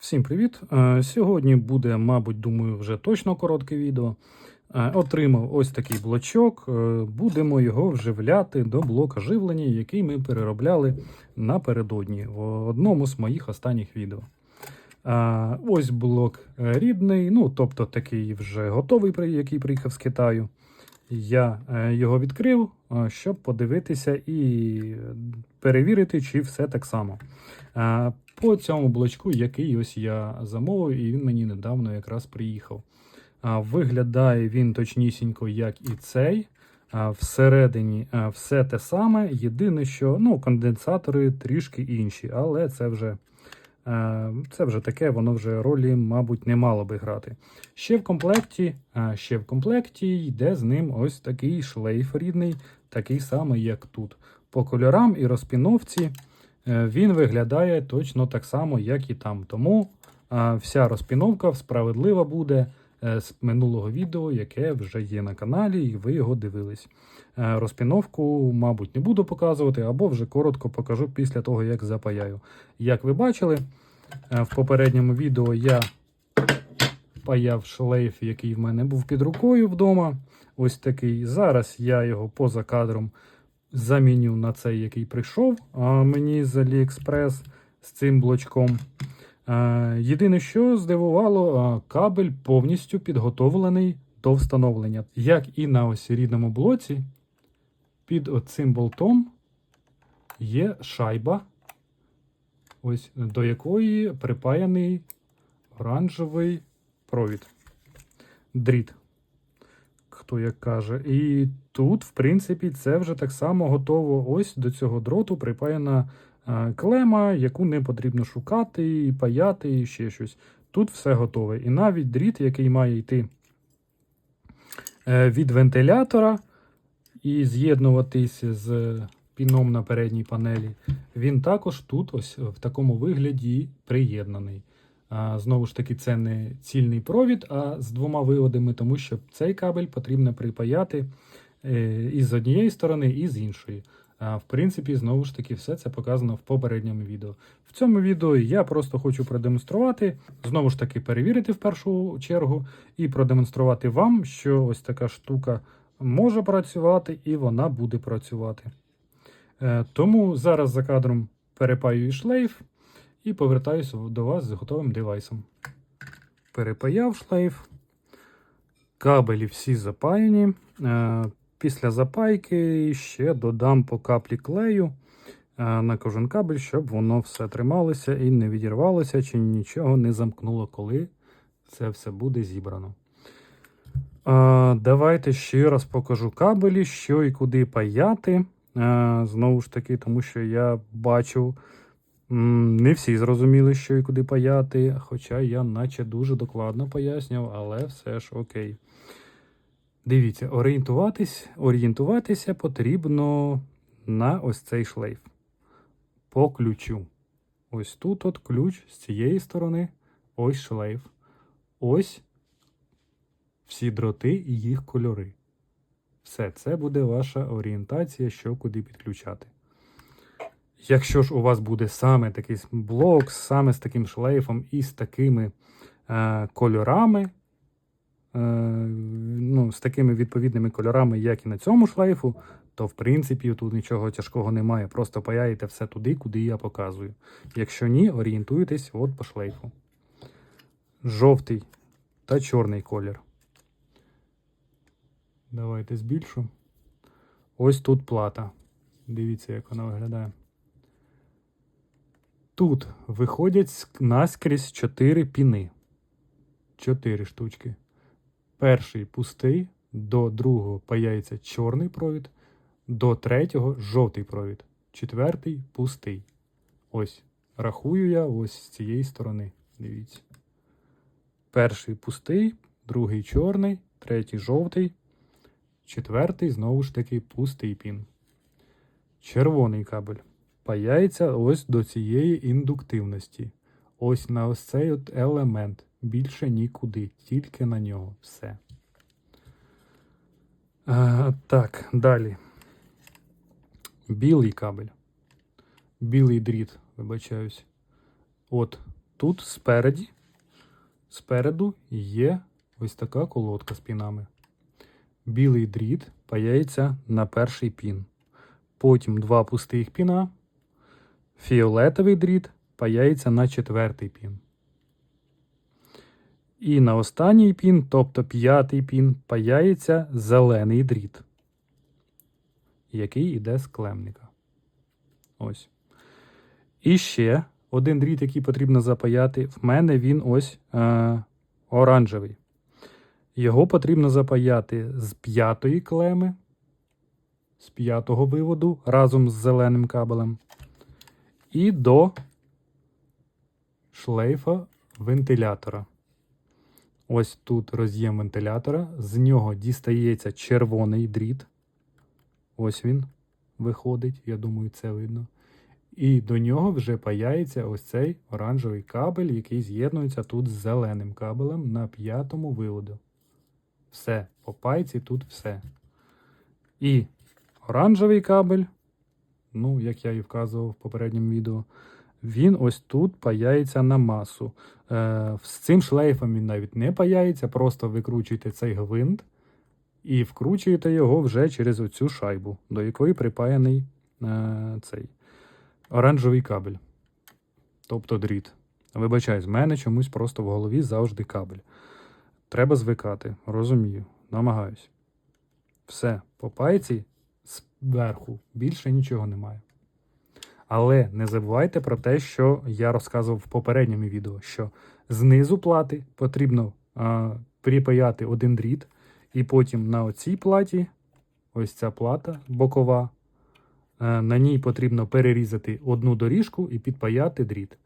Всім привіт! Е, Сьогодні буде, мабуть, думаю, вже точно коротке відео. Е, Отримав ось такий блочок. Е, Будемо його вживляти до блока живлення, який ми переробляли напередодні в одному з моїх останніх відео. Ось блок рідний, ну тобто такий вже готовий, який приїхав з Китаю. Я його відкрив, щоб подивитися і перевірити, чи все так само. По цьому блочку, який ось я замовив, і він мені недавно якраз приїхав. Виглядає він точнісінько, як і цей. Всередині все те саме. Єдине, що ну, конденсатори трішки інші, але це вже, це вже таке, воно вже ролі, мабуть, не мало би грати. Ще в комплекті, ще в комплекті йде з ним ось такий шлейф рідний, такий самий, як тут. По кольорам і розпіновці він виглядає точно так само, як і там. Тому вся розпіновка справедлива буде е, з минулого відео, яке вже є на каналі, і ви його дивились. Е, Розпіновку, мабуть, не буду показувати, або вже коротко покажу після того, як запаяю. Як ви бачили, е, в попередньому відео я паяв шлейф, який в мене був під рукою вдома. Ось такий. Зараз я його поза кадром заміню на цей, який прийшов мені з AliExpress з цим блочком. Е, Єдине, що здивувало, а, кабель повністю підготовлений до встановлення. Як і на ось рідному блоці, під оцим болтом є шайба, ось до якої припаяний оранжевий провід. Дріт. Хто як каже. І тут, в принципі, це вже так само готово. Ось до цього дроту припаяна е, клема, яку не потрібно шукати, і паяти, і ще щось. Тут все готове. І навіть дріт, який має йти е, від вентилятора і з'єднуватися з піном на передній панелі, він також тут, ось в такому вигляді, приєднаний. Знову ж таки, це не цільний провід, а з двома виводами, тому що цей кабель потрібно припаяти е, і з однієї сторони, і з іншої. В принципі, знову ж таки, все це показано в попередньому відео. В цьому відео я просто хочу продемонструвати, знову ж таки, перевірити в першу чергу і продемонструвати вам, що ось така штука може працювати і вона буде працювати. Е, Тому зараз за кадром перепаюю шлейф і повертаюся до вас з готовим девайсом. Перепаяв шлейф. Кабелі всі запаяні. Е, Після запайки ще додам по каплі клею е, на кожен кабель, щоб воно все трималося і не відірвалося, чи нічого не замкнуло, коли це все буде зібрано. Е, Давайте ще раз покажу кабелі, що і куди паяти. Знову ж таки, тому що я бачу. Не всі зрозуміли, що і куди паяти, хоча я наче дуже докладно пояснював, але все ж окей. Дивіться, орієнтуватись, орієнтуватися потрібно на ось цей шлейф. По ключу. Ось тут от ключ з цієї сторони, ось шлейф. Ось всі дроти і їх кольори. Все, це буде ваша орієнтація, що куди підключати. Якщо ж у вас буде саме такий блок, саме з таким шлейфом і з такими е, кольорами, е, ну, з такими відповідними кольорами, як і на цьому шлейфу, то в принципі тут нічого тяжкого немає. Просто паяєте все туди, куди я показую. Якщо ні, орієнтуйтесь от по шлейфу. Жовтий та чорний колір. Давайте збільшу. Ось тут плата. Дивіться, як вона виглядає. Тут виходять наскрізь 4 піни. 4 штучки. Перший пустий, до другого паяється чорний провід, до третього жовтий провід. Четвертий пустий. Ось. Рахую я ось з цієї сторони. Дивіться. Перший пустий, другий чорний, третій жовтий, четвертий знову ж таки пустий пін. Червоний кабель паяється ось до цієї індуктивності. Ось на ось цей от елемент. Більше нікуди, тільки на нього. Все. А, так, далі. Білий кабель. Білий дріт, вибачаюсь. От тут спереді, спереду є ось така колодка з пінами. Білий дріт паяється на перший пін. Потім два пустих піна. Фіолетовий дріт паяється на четвертий пін. І на останній пін, тобто п'ятий пін, паяється зелений дріт, який йде з клемника. Ось. І ще один дріт, який потрібно запаяти. В мене він ось е, оранжевий. Його потрібно запаяти з п'ятої клеми, з п'ятого виводу разом з зеленим кабелем. І до шлейфа вентилятора. Ось тут роз'єм вентилятора, з нього дістається червоний дріт. Ось він виходить, я думаю, це видно. І до нього вже паяється ось цей оранжевий кабель, який з'єднується тут з зеленим кабелем на п'ятому виводу. Все, по пайці тут все. І оранжевий кабель, ну, як я і вказував в попередньому відео, він ось тут паяється на масу. Е, з цим шлейфом він навіть не паяється, просто викручуєте цей гвинт і вкручуєте його вже через оцю шайбу, до якої припаяний е, цей оранжевий кабель. Тобто дріт. Вибачай, з мене чомусь просто в голові завжди кабель. Треба звикати, розумію, намагаюсь. Все, по пайці зверху більше нічого немає. Але не забувайте про те, що я розказував в попередньому відео, що знизу плати потрібно а, припаяти один дріт, і потім на оцій платі, ось ця плата бокова, а, на ній потрібно перерізати одну доріжку і підпаяти дріт.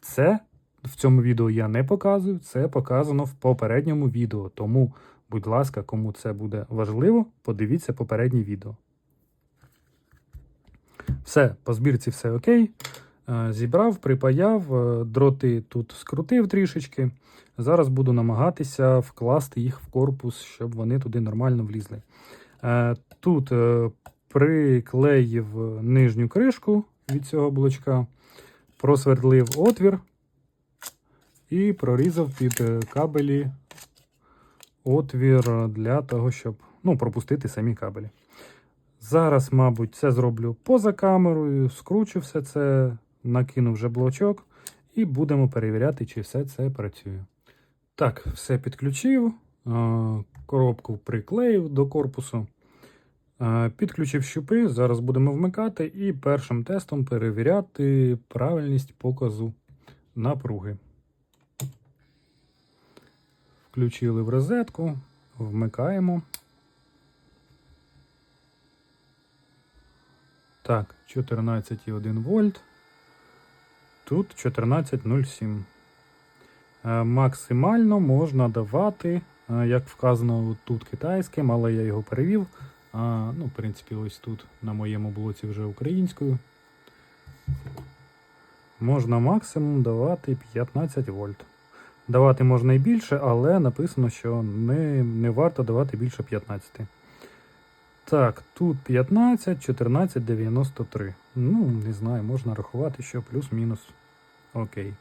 Це в цьому відео я не показую, це показано в попередньому відео. Тому, будь ласка, кому це буде важливо, подивіться попереднє відео. Все, по збірці все окей. Е, Зібрав, припаяв, е, дроти тут скрутив трішечки. Зараз буду намагатися вкласти їх в корпус, щоб вони туди нормально влізли. Е, Тут приклеїв нижню кришку від цього блочка, просвердлив отвір і прорізав під кабелі отвір для того, щоб ну, пропустити самі кабелі. Зараз, мабуть, це зроблю поза камерою, скручу все це, накину вже блочок і будемо перевіряти, чи все це працює. Так, все підключив, коробку приклеїв до корпусу, підключив щупи. Зараз будемо вмикати і першим тестом перевіряти правильність показу напруги. Включили в розетку, вмикаємо. Так, 14,1 вольт. Тут 14,07. Е, Максимально можна давати, е, як вказано тут китайським, але я його перевів. Ну, в принципі, ось тут на моєму блоці вже українською. Можна максимум давати 15 вольт. Давати можна і більше, але написано, що не, не варто давати більше 15. Так, тут 15, 14, 93. Ну, не знаю, можна рахувати, що плюс-мінус. Окей.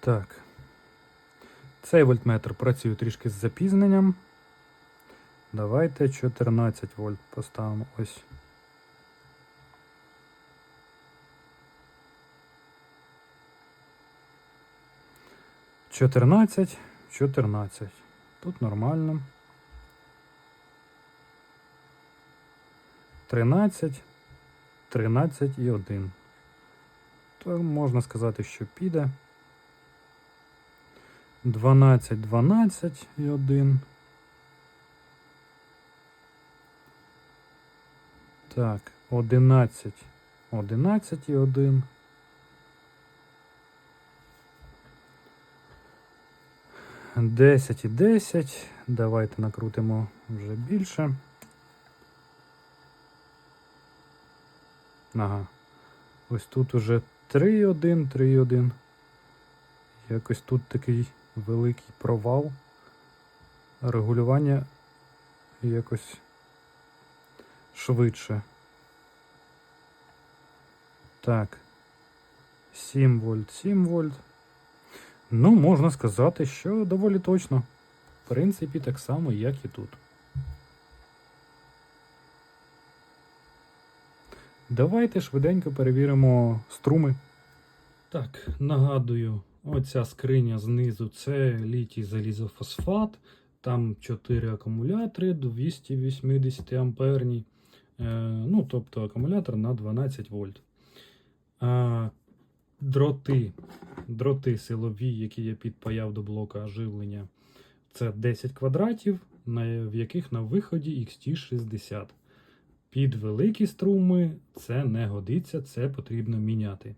Так. Цей вольтметр працює трішки з запізненням. Давайте 14 вольт поставимо ось. Чотирнадцять, чотирнадцять. Тут нормально. 13, 13 і 1. То можна сказати, що піде. 12, 12 і 1. Так, 11, 11 і 1. Десять і десять. Давайте накрутимо вже більше. Ага. Ось тут уже 3,1, 3,1. Якось тут такий великий провал. Регулювання якось швидше. Так. 7 вольт, 7 вольт. Ну, можна сказати, що доволі точно. В принципі, так само, як і тут. Давайте швиденько перевіримо струми. Так, нагадую, оця скриня знизу це літій залізофосфат. Там 4 акумулятори 280 амперні. Е, ну, тобто акумулятор на 12 вольт. Дроти, дроти силові, які я підпаяв до блока живлення, це 10 квадратів, в яких на виході XT60. Під великі струми це не годиться, це потрібно міняти.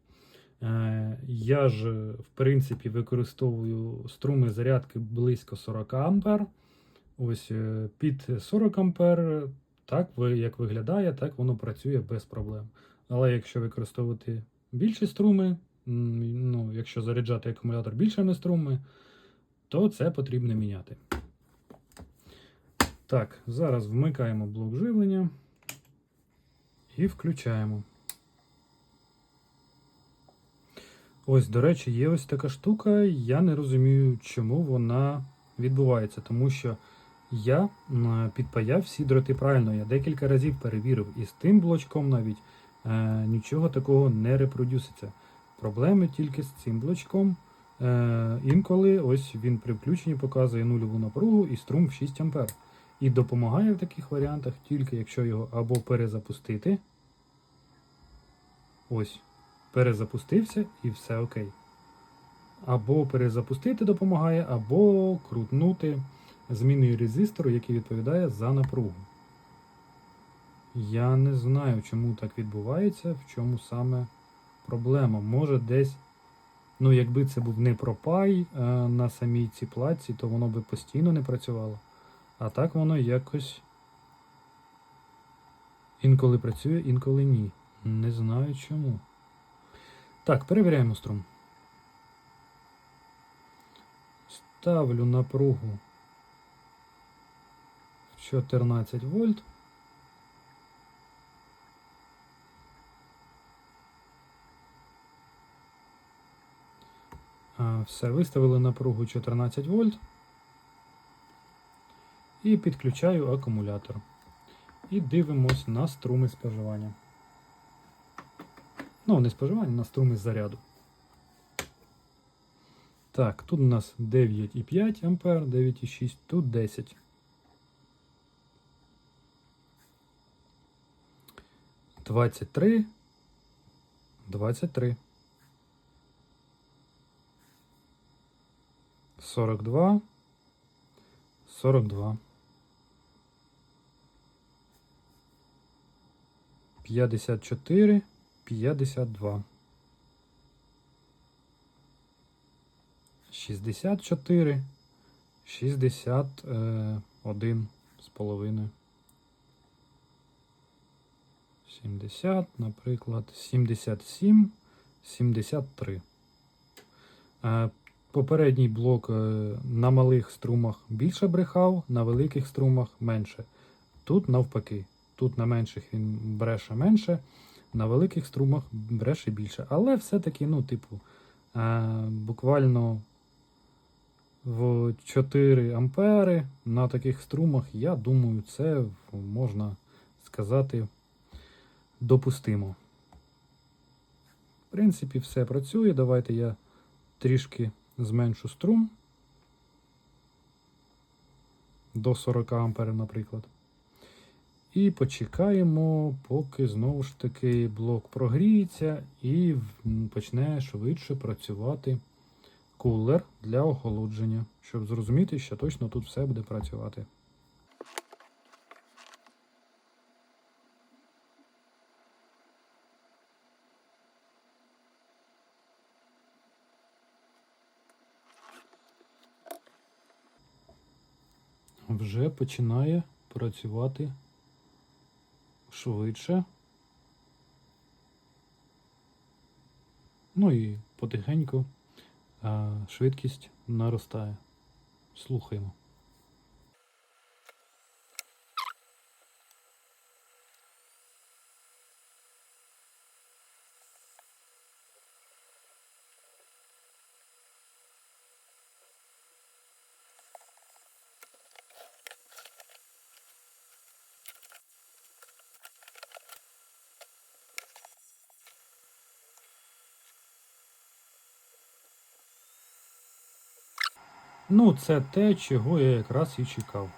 Е, Я ж, в принципі, використовую струми зарядки близько 40 ампер. Ось е, під 40 ампер, так як виглядає, так воно працює без проблем. Але якщо використовувати більші струми, ну, якщо заряджати акумулятор більшими струмами, то це потрібно міняти. Так, зараз вмикаємо блок живлення і включаємо. Ось, до речі, є ось така штука. Я не розумію, чому вона відбувається, тому що я підпаяв всі дроти правильно. Я декілька разів перевірив, і з тим блочком навіть е, нічого такого не репродюситься. Проблеми тільки з цим блочком. Е, інколи ось він при включенні показує нульову напругу і струм в 6 А. І допомагає в таких варіантах тільки якщо його або перезапустити. Ось, перезапустився і все окей. Або перезапустити допомагає, або крутнути зміною резистору, який відповідає за напругу. Я не знаю, чому так відбувається, в чому саме проблема. Може десь, ну якби це був не пропай е, на самій цій платці, то воно би постійно не працювало. А так воно якось інколи працює, інколи ні. Не знаю чому. Так, перевіряємо струм. Ставлю напругу в 14 вольт. Все, виставили напругу 14 вольт. І підключаю акумулятор. І дивимось на струми споживання. Ну, не споживання, на струми заряду. Так, тут у нас 9,5 ампер, 9,6, тут 10. Двадцять три. Двадцять три. Сорок два. Сорок два. П'ятдесят чотири. П'ятдесят два. Шістдесят чотири. Шістдесят е, один з половиною. 70, наприклад, 77, 73. Е, Попередній блок е, на малих струмах більше брехав, на великих струмах менше. Тут навпаки. Тут на менших він бреше менше, на великих струмах бреше більше. Але все-таки, ну, типу, е, буквально в 4 ампери на таких струмах, я думаю, це можна сказати допустимо. В принципі, все працює. Давайте я трішки зменшу струм до 40 амперів, наприклад. І почекаємо, поки знову ж таки блок прогріється і почне швидше працювати кулер для охолодження, щоб зрозуміти, що точно тут все буде працювати. Вже починає працювати швидше. Ну і потихеньку швидкість наростає. Слухаємо. Ну, це те, чого я якраз і чекав.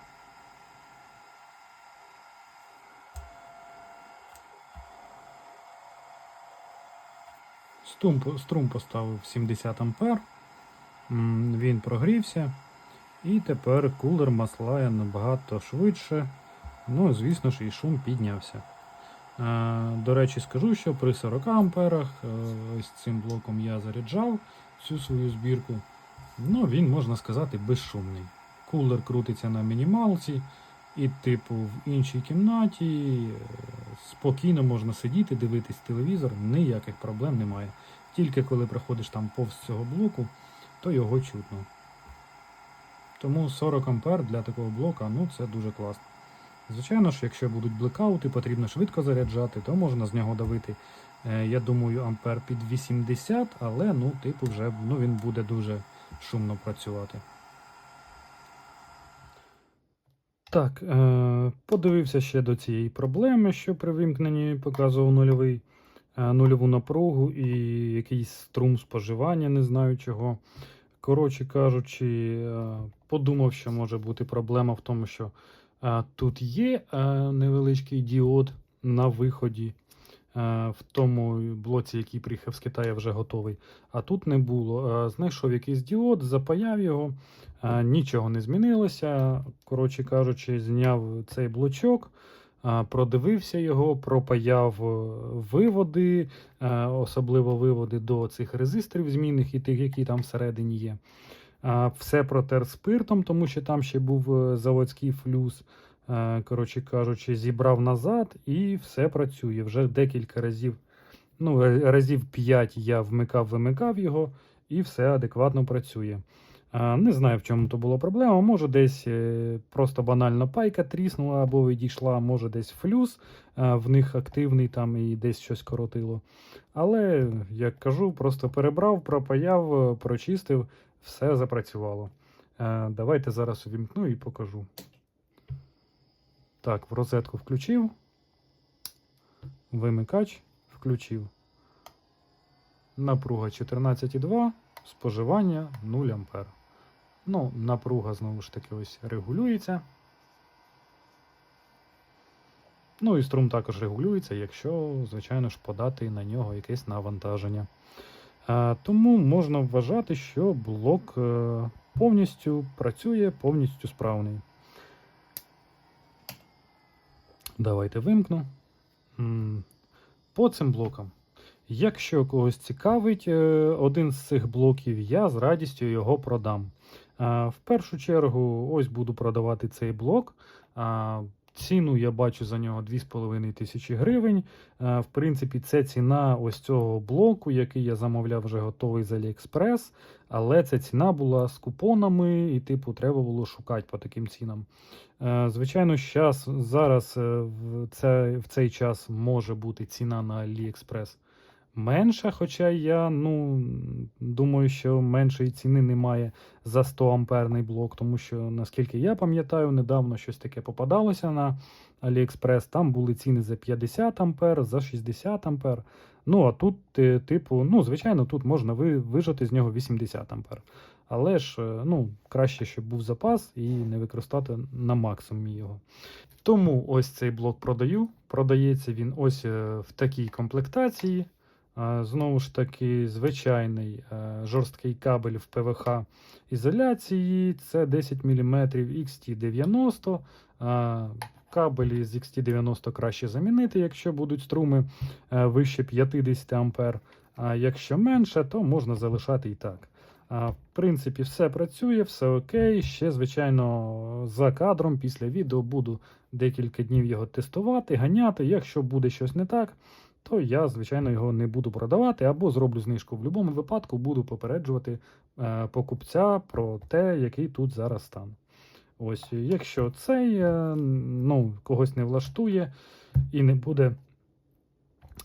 Струм, поставив 70 ампер. Він прогрівся. І тепер кулер маслає набагато швидше. Ну, звісно ж, і шум піднявся. Е, До речі, скажу, що при 40 амперах е, ось цим блоком я заряджав всю свою збірку. Ну, він, можна сказати, безшумний. Кулер крутиться на мінімалці, і, типу, в іншій кімнаті е, спокійно можна сидіти, дивитись телевізор, ніяких проблем немає. Тільки коли проходиш там повз цього блоку, то його чутно. Тому 40 ампер для такого блока ну це дуже класно. Звичайно ж, якщо будуть блекаути, потрібно швидко заряджати, то можна з нього давити, е, я думаю, ампер під 80, але ну, типу, вже ну, він буде дуже шумно працювати. Так, е, подивився ще до цієї проблеми, що при вимкненні показував нульовий, е, нульову напругу і якийсь струм споживання, не знаю чого. Коротше кажучи, е, подумав, що може бути проблема в тому, що тут є невеличкий діод на виході. Е, В тому блоці, який приїхав з Китаю, вже готовий. А тут не було. Е, Знайшов якийсь діод, запаяв його, е, нічого не змінилося. Коротше кажучи, зняв цей блочок, продивився його, пропаяв виводи, особливо виводи до цих резисторів змінних і тих, які там всередині є. Все протер спиртом, тому що там ще був заводський флюс. Е, Коротше кажучи, зібрав назад і все працює. Вже декілька разів, ну, разів 5 я вмикав, вимикав його, і все адекватно працює. Не знаю, в чому то була проблема. Може, десь е, просто банально пайка тріснула або відійшла, може десь флюс е, в них активний там і десь щось коротило. Але, як кажу, просто перебрав, пропаяв, е, прочистив, все запрацювало. Е, Давайте зараз увімкну і покажу. Так, в розетку включив. Вимикач включив. Напруга 14,2, споживання 0 А. Ну, напруга знову ж таки ось регулюється. Ну і струм також регулюється, якщо, звичайно ж, подати на нього якесь навантаження. Е, Тому можна вважати, що блок е, повністю працює, повністю справний. Давайте вимкну. По цим блокам. Якщо когось цікавить е, один з цих блоків, я з радістю його продам. Е, В першу чергу, ось буду продавати цей блок. Ціну я бачу за нього 2,5 тисячі гривень. Е, В принципі, це ціна ось цього блоку, який я замовляв вже готовий з AliExpress. Але ця ціна була з купонами, і, типу, треба було шукати по таким цінам. Е, Звичайно, зараз е, в цей час може бути ціна на AliExpress менша, хоча я ну, думаю, що меншої ціни немає за 100 амперний блок, тому що, наскільки я пам'ятаю, недавно щось таке попадалося на AliExpress, там були ціни за 50 ампер, за 60 ампер. Ну, а тут, е, типу, ну, звичайно, тут можна ви, вижати з нього 80 ампер. Але ж, е, ну, краще, щоб був запас і не використати на максимум його. Тому ось цей блок продаю. Продається він ось е, в такій комплектації. Знову ж таки, звичайний е, жорсткий кабель в ПВХ ізоляції. Це 10 мм XT90. Кабелі з XT90 краще замінити, якщо будуть струми е, вище 50 А. А якщо менше, то можна залишати і так. В принципі, все працює, все окей. Ще, звичайно, за кадром після відео буду декілька днів його тестувати, ганяти. Якщо буде щось не так, то я, звичайно, його не буду продавати або зроблю знижку. В будь-якому випадку буду попереджувати е, покупця про те, який тут зараз стан. Ось, якщо цей е, ну, когось не влаштує і не буде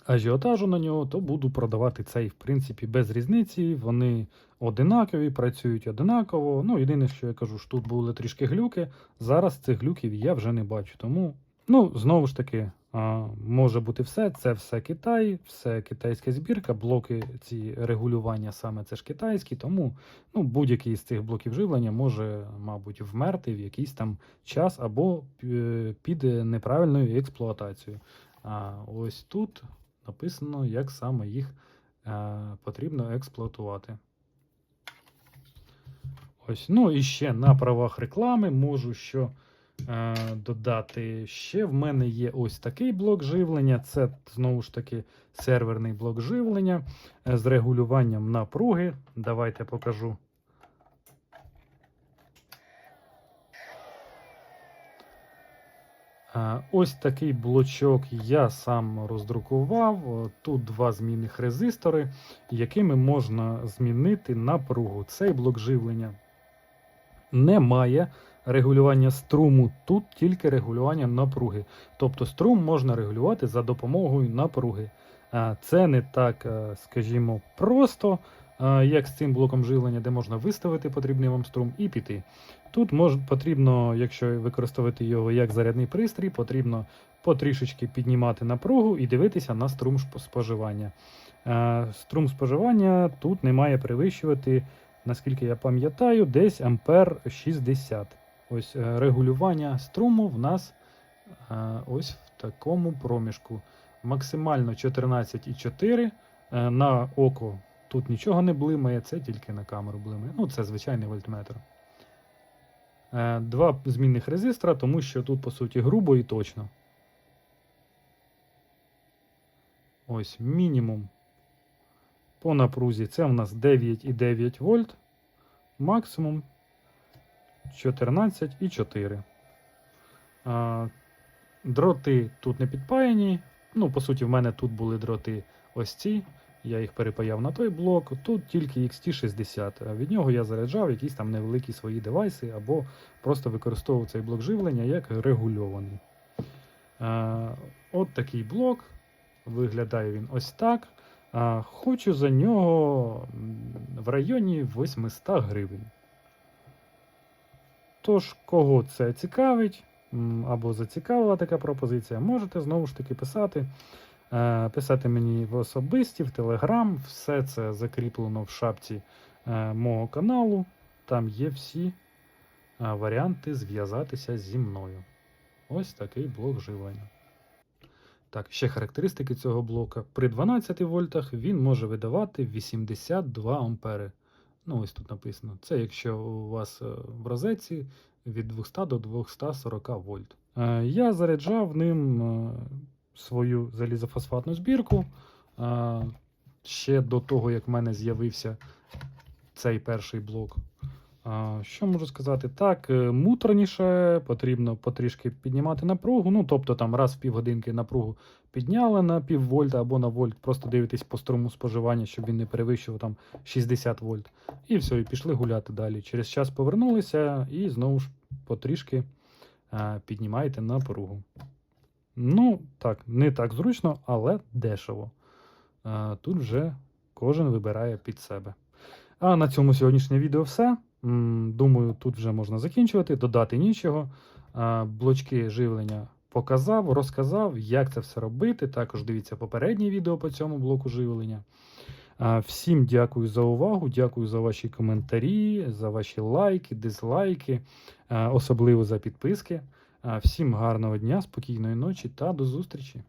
ажіотажу на нього, то буду продавати цей, в принципі, без різниці. Вони одинакові, працюють одинаково. Ну, єдине, що я кажу, що тут були трішки глюки. Зараз цих глюків я вже не бачу. Тому, ну, знову ж таки, може бути все. Це все Китай, все китайська збірка. Блоки ці регулювання саме це ж китайські, тому ну, будь-який з цих блоків живлення може, мабуть, вмерти в якийсь там час або е, під неправильною експлуатацією. А ось тут написано, як саме їх е, потрібно експлуатувати. Ось, ну і ще на правах реклами можу що додати. Ще в мене є ось такий блок живлення. Це знову ж таки серверний блок живлення е, з регулюванням напруги. Давайте покажу. Е, Ось такий блочок я сам роздрукував. Тут два змінних резистори, якими можна змінити напругу. Цей блок живлення не має регулювання струму, тут тільки регулювання напруги. Тобто струм можна регулювати за допомогою напруги. Це не так, е, скажімо, просто, як з цим блоком живлення, де можна виставити потрібний вам струм і піти. Тут мож, потрібно, якщо використовувати його як зарядний пристрій, потрібно потрішечки піднімати напругу і дивитися на струм споживання. Е, Струм споживання тут не має перевищувати наскільки я пам'ятаю, десь ампер 60. Ось е, регулювання струму в нас е, ось в такому проміжку. Максимально 14,4 е, на око. Тут нічого не блимає, це тільки на камеру блимає. Ну, це звичайний вольтметр. Два змінних резистора, тому що тут, по суті, грубо і точно. Ось мінімум по напрузі це в нас 9,9 вольт, максимум 14,4. А, Дроти тут не підпаяні. Ну, по суті, в мене тут були дроти ось ці. Я їх перепаяв на той блок. Тут тільки XT60. Від нього я заряджав якісь там невеликі свої девайси, або просто використовував цей блок живлення як регульований. От такий блок. Виглядає він ось так. Хочу за нього в районі 800 гривень. Тож, кого це цікавить, або зацікавила така пропозиція, можете знову ж таки писати. Е, Писати мені в особисті, в Телеграм. Все це закріплено в шапці е, мого каналу. Там є всі е, варіанти зв'язатися зі мною. Ось такий блок живлення. Так, ще характеристики цього блока. При 12 вольтах він може видавати 82 ампери. Ну, ось тут написано. Це якщо у вас е, в розетці від 200 до 240 вольт. Е, Я заряджав ним е, свою залізофосфатну збірку. Ще до того, як в мене з'явився цей перший блок. Що можу сказати? Так, е, муторніше, потрібно потрішки піднімати напругу. Ну, тобто там раз в півгодинки напругу підняли на пів вольта або на вольт, просто дивитесь по струму споживання, щоб він не перевищував там 60 вольт. І все, і пішли гуляти далі. Через час повернулися і знову ж потрішки піднімаєте напругу. Ну, так, не так зручно, але дешево. Тут вже кожен вибирає під себе. А на цьому сьогоднішнє відео все. Думаю, тут вже можна закінчувати, додати нічого. Блочки живлення показав, розказав, як це все робити. Також дивіться попереднє відео по цьому блоку живлення. Всім дякую за увагу, дякую за ваші коментарі, за ваші лайки, дизлайки, особливо за підписки. Всім гарного дня, спокійної ночі та до зустрічі!